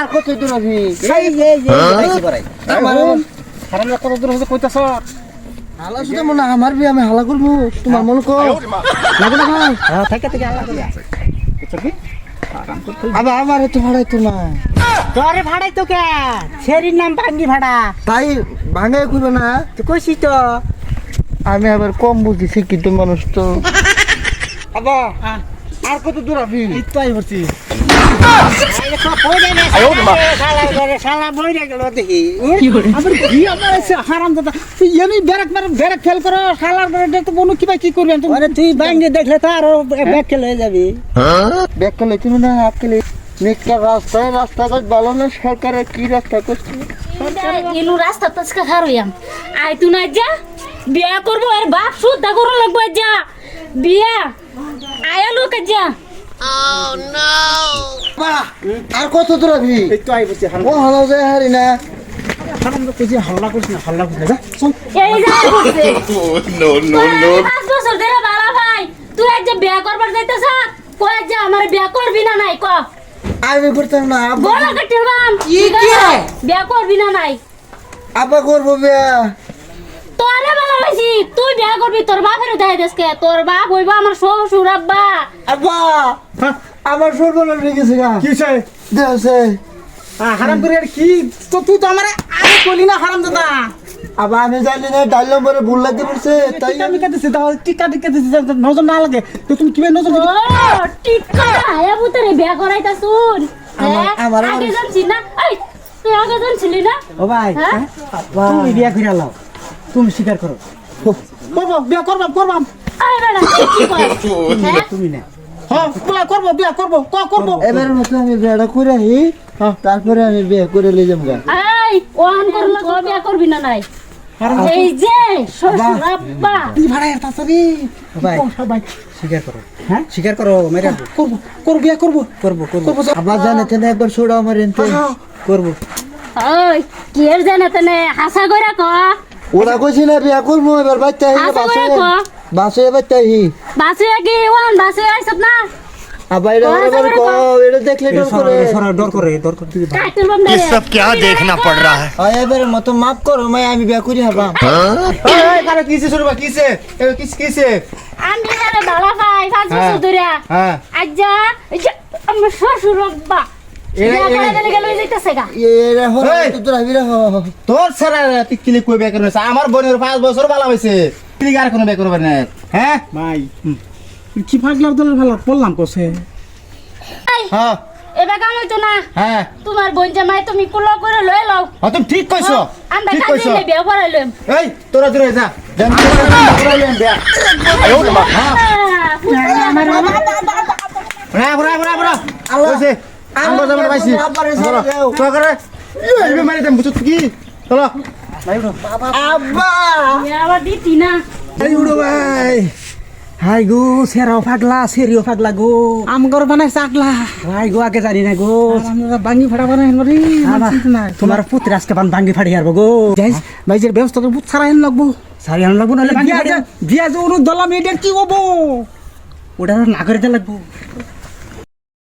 আর কত দূর এই যে এই যে কত দূর হচ্ছে কইতাছ? হালা শুধু মনে আমার বিয়ে আমি হালা করব তোমার মনে কর। লাগে না ভাই হ্যাঁ থেকে থেকে আল্লাহ করে আবার আমার তো ভাড়াই তো না। তোরে ভাড়াই তো কে? সেরির নাম ভাঙ্গি ভাড়া। তাই ভাঙাই না। তো কইছি তো। আমি আবার কম বুঝি কিন্তু মানুষ তো আর কত দূর আবি? তুই তুই দেখলে তো আরও ব্যাগ খেলে হয়ে যাবি ব্যাগ কেলে তুমি না হাত কেলে নিকটা রাস্তায় রাস্তাঘাট ভালো না সরকারের কি রাস্তা করছে ইনু রাস্তা তসকা খারুয়াম আই তু না যা বিয়া করব আর বাপ শুদ্ধা করো লাগবো যা বিয়া আয়া লোক যা আর কত দূর আবি? এই তো আই পড়ছি ও হালা যায় হারি না। হারাম তো কইছি হাল্লা করিস না হাল্লা করিস না। এই যা বলছে নো নো নো পাঁচ বছর ধরে বালা ভাই তুই আজ যে বিয়া করবার যাইতেছ কই যা আমার বিয়া করবি না নাই ক? আমি করতাম না আব্বা। গলা কাটিলাম বিয়া করবি না নাই? আব্বা করব বিয়া। তোরে বালা ভাইছি তুই বিয়া করবি তোর বাপের দেয় দেশকে তোর বাপ হইবা আমার শ্বশুর আব্বা। আব্বা! আমার সর্বনাশ হয়ে গেছে গা। কি হইছে দেওছে হারাম করে আর কি? তো তুই তো আমার আগে কইলি না হারাম দাদা। আবার আমি জানি না ডাল নম্বরে ভুল লাগতে পড়ছে তাই টিকা মিকা দিছে দাও টিকা টিকা দিছে নজর না লাগে। তো তুমি কীভাবে নজর কথা হায়া বুতরে বিয়া করাইতা শুন আমার- আগে জানছি না। এই তুই আগে জানছিলি না? ও ভাই হ্যাঁ? তুমি বিয়া করে লাও। তুমি স্বীকার করো। করব বিয়া করব করব। এই বেটা তুই কি কর? হ্যাঁ? তুমি না। হ্যাঁ করব বিয়া করব ক করব? এবারের মতো আমি বিয়েটা করে আহি তারপরে আমি বিয়ে করে নিয়ে যাব গা। করলে তো বিয়া করবি না নাই? এই যে শ্বশুর আব্বা। তুই ভাড়ায় তাড়াতাড়ি ও ভাই ভাই। স্বীকার করো। হ্যাঁ? স্বীকার করো মেরা করব করব বিয়া করব। করব করব। করব আবার জানে তেনে একবার ছোড়া আমার এনতে। করব। ওই কি এর জানে তনে? হাসা কইরা ক? ওরা কইছি না বিয়া করবো এবার বাচ্চা আহি আচ্ছা, বাসে করে কো। বাসে বাচ্চা আহি বাসে কি ওয়ান বাসে আইছত না আবার এটা আচ্ছা, এবার করে কো কো। এটা দেখলে ডর করে সরা ডর করে ডর করে কাটল বম ये सब क्या देखना पड़ रहा है হয় এবারের মতো মাফ করো মাই আমি বিয়া করি হবা কারে কিসে শুরু বা কিসে এ কিস কিসে আমি আরে বালা ভাই পাঁচ বছর ধরে হ্যাঁ আজ্জা এই যে আমার শ্বশুর আব্বা বিয়া হো! তোর হাবি হো। সারা তুই কই বিয়া করবে? আমার বোনের পাঁচ বছর বালা হইছে। তুই আর কোনো বিয়া করবে না। হ্যাঁ? ভাই কি পাগলার দলের ভালো? বললাম কোসে। হ্যাঁ। এবার কাম হইতো না। হ্যাঁ। তোমার বোন জামাই তুমি কুলো করে লও। হ্যাঁ, তুমি ঠিক কইছো। আমরা ঠিক কইছো। বিয়া করাইলাম এই তোরা দূরে যা। জান তোরা করাইলেন বিয়া হ্যাঁ। বড়া বড়া বড়া বড়া। কইছে আঙ্গ যাবে পাইছি চলো ছেড়ে দাও। করে এই মারি দেন বুঝছ কি? চলো। আব্বা! আবার দিতি না। এই উড়ো ভাই। হাই গো সেরাও পাগলা সেরিও পাগলা গো। আম ঘর বানাই চাকলা। ভাই গো আগে জানি না গো। আমরা বাঙ্গি ভাড়া বানাই নরি আমার তোমার পুত্র আজকে বান ভাঙ্গি ফাড়ি হারবো গো। যাই ভাইজের ব্যবস্থা করে ছাড়া হেন লাগবো। সারি আন লাগবো নাহলে ভাঙ্গি বিয়া ফাড়ি যে- বিয়া যে অনু দলাম এটার কি হব? ওটা না করে লাগবো।